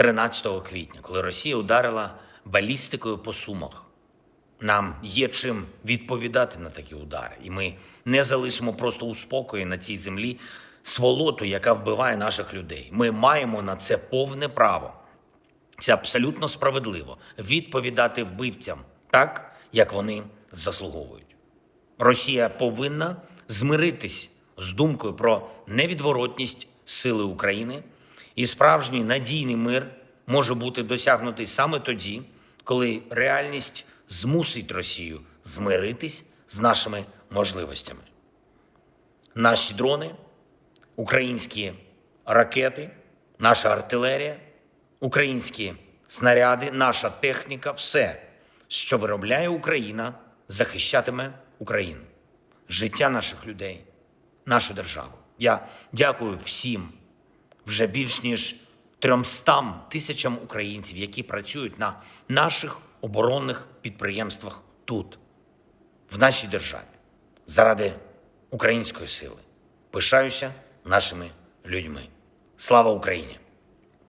13 квітня, коли Росія ударила балістикою по сумах. Нам є чим відповідати на такі удари, і ми не залишимо просто у спокої на цій землі сволоту, яка вбиває наших людей. Ми маємо на це повне право. Це абсолютно справедливо відповідати вбивцям так, як вони заслуговують. Росія повинна змиритись з думкою про невідворотність сили України, і справжній надійний мир може бути досягнутий саме тоді, коли реальність змусить Росію змиритись з нашими можливостями. Наші дрони, українські ракети, наша артилерія, українські снаряди, наша техніка все, що виробляє Україна, захищатиме Україну, життя наших людей, нашу державу. Я дякую всім вже більш ніж 300 тисячам українців, які працюють на наших оборонних підприємствах тут, в нашій державі, заради української сили. Пишаюся нашими людьми. Слава Україні!